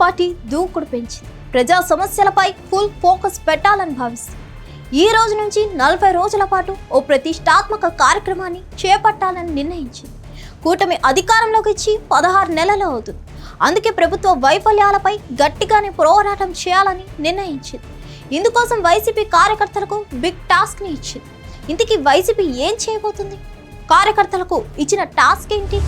Party దూకుడు పెంచింది. ప్రజా సమస్యలపై ఫుల్ ఫోకస్ పెట్టాలని భావిస్తుంది. ఈ రోజు నుంచి నలభై రోజుల పాటు ఓ ప్రతిష్టాత్మక కార్యక్రమాన్ని చేపట్టాలని నిర్ణయించింది. కూటమి అధికారంలోకి ఇచ్చి పదహారు నెలలు అవుతుంది. అందుకే ప్రభుత్వ వైఫల్యాలపై గట్టిగానే పోరాటం చేయాలని నిర్ణయించింది. ఇందుకోసం వైసీపీ కార్యకర్తలకు బిగ్ టాస్క్ని ఇచ్చింది. ఇంతకీ వైసీపీ ఏం చేయబోతుంది? కార్యకర్తలకు ఇచ్చిన టాస్క్ ఏంటి?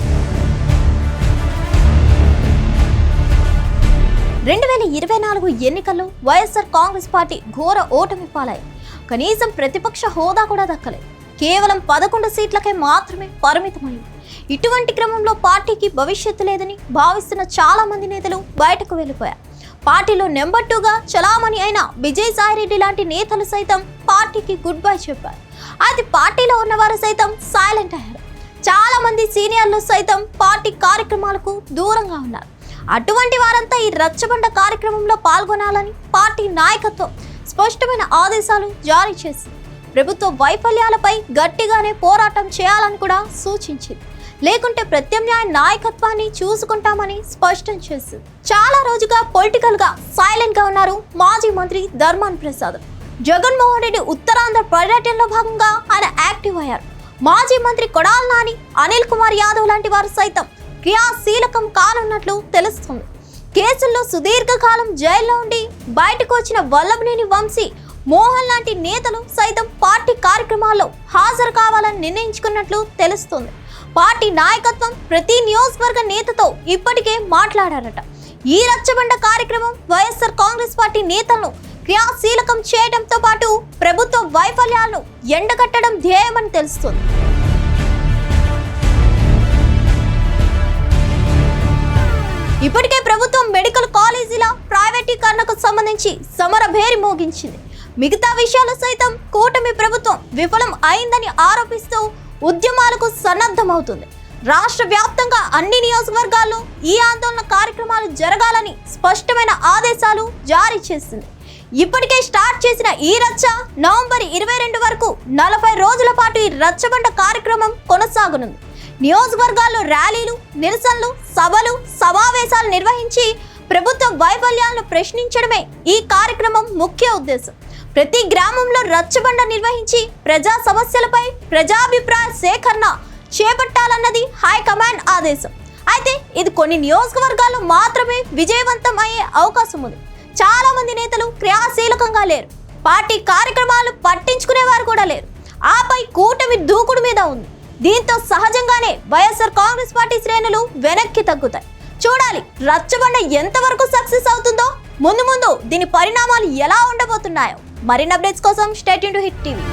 రెండు వేల ఇరవై నాలుగు ఎన్నికల్లో వైఎస్ఆర్ కాంగ్రెస్ పార్టీ ఘోర ఓటమి పాలాయి కనీసం ప్రతిపక్ష హోదా కూడా దక్కలేదు. కేవలం పదకొండు సీట్లకే మాత్రమే పరిమితమైంది. ఇటువంటి క్రమంలో పార్టీకి భవిష్యత్తు లేదని భావిస్తున్న చాలా మంది నేతలు బయటకు వెళ్ళిపోయారు. పార్టీలో నెంబర్ టూగా చలామణి అయిన విజయసాయిరెడ్డి లాంటి నేతలు సైతం పార్టీకి గుడ్ బై చెప్పారు. అది పార్టీలో ఉన్నవారు సైతం సైలెంట్ అయ్యారు. చాలా మంది సీనియర్లు సైతం పార్టీ కార్యక్రమాలకు దూరంగా ఉన్నారు. అటువంటి వారంతా ఈ రచ్చబండ కార్యక్రమంలో పాల్గొనాలని పార్టీ నాయకత్వం స్పష్టమైన ఆదేశాలు జారీ చేసింది. ప్రభుత్వ వైఫల్యాలపై గట్టిగానే పోరాటం చేయాలని కూడా సూచించింది. లేకుంటే ప్రత్యామ్నాయ నాయకత్వాన్ని చూసుకుంటామని స్పష్టం చేసింది. చాలా రోజుగా పొలిటికల్గా సైలెంట్గా ఉన్నారు మాజీ మంత్రి ధర్మాన్ ప్రసాద్. జగన్మోహన్ రెడ్డి ఉత్తరాంధ్ర పర్యటనలో భాగంగా ఆయన యాక్టివ్ అయ్యారు. మాజీ మంత్రి కొడాల్ నాని అనిల్ కుమార్ యాదవ్ లాంటి వారు సైతం క్రియాశీలకం కానున్నట్లు తెలుస్తుంది. కేసుల్లో సుదీర్ఘకాలం జైల్లో ఉండి బయటకు వచ్చిన వల్లభనేని వంశీ మోహన్ లాంటి నేతలు సైతం పార్టీ కార్యక్రమాల్లో హాజరు కావాలని నిర్ణయించుకున్నట్లు తెలుస్తుంది. పార్టీ నాయకత్వం ప్రతి నియోజకవర్గ నేతతో ఇప్పటికే మాట్లాడారట. ఈ రచ్చబండ కార్యక్రమం వైఎస్ఆర్ కాంగ్రెస్ పార్టీ నేతలను క్రియాశీలకం చేయడంతో పాటు ప్రభుత్వ వైఫల్యాలను ఎండగట్టడం ధ్యేయమని తెలుస్తుంది. ఇప్పటికే ప్రభుత్వం మెడికల్ కాలేజీల ప్రైవేటీకరణకు సంబంధించి సమర భేరి మోగించింది. మిగతా విషయాలు సైతం కూటమి ప్రభుత్వం విఫలం అయిందని ఆరోపిస్తూ ఉద్యమాలకు సన్నద్ధమవుతుంది. రాష్ట్ర వ్యాప్తంగా అన్ని నియోజకవర్గాల్లో ఈ ఆందోళన కార్యక్రమాలు జరగాలని స్పష్టమైన ఆదేశాలు జారీ చేసింది. ఇప్పటికే స్టార్ట్ చేసిన ఈ రచ్చ నవంబర్ ఇరవై రెండు వరకు నలభై రోజుల పాటు ఈ రచ్చబండ కార్యక్రమం కొనసాగనుంది. నియోజకవర్గాల్లో ర్యాలీలు నిరసనలు సభలు సమావేశాలు నిర్వహించి ప్రభుత్వ వైఫల్యాలను ప్రశ్నించడమే ఈ కార్యక్రమం ముఖ్య ఉద్దేశం. ప్రతి గ్రామంలో రచ్చబండ నిర్వహించి ప్రజా సమస్యలపై ప్రజాభిప్రాయ సేకరణ చేపట్టాలన్నది హైకమాండ్ ఆదేశం. అయితే ఇది కొన్ని నియోజకవర్గాల్లో మాత్రమే విజయవంతం అయ్యే అవకాశం ఉంది. చాలా మంది నేతలు క్రియాశీలకంగా లేరు. పార్టీ కార్యక్రమాలు పట్టించుకునేవారు కూడా లేరు. ఆపై కూటమి దూకుడు మీద ఉంది. దీంతో సహజంగానే వైఎస్ఆర్ కాంగ్రెస్ పార్టీ శ్రేణులు వెనక్కి తగ్గుతాయి. చూడాలి రచ్చబండ ఎంతవరకు సక్సెస్ అవుతుందో. ముందు ముందు దీని పరిణామాలు ఎలా ఉండబోతున్నాయో. మరిన్ని అప్డేట్స్ కోసం stay tuned to Hit TV.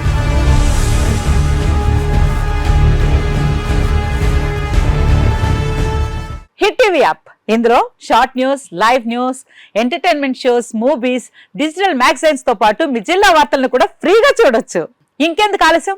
Hit TV app. ఇందులో short news live news entertainment shows movies digital మ్యాగజైన్స్తో పాటు మీ జిల్లా వార్తలను కూడా ఫ్రీగా చూడొచ్చు. ఇంకెందుకు ఆలస్యం?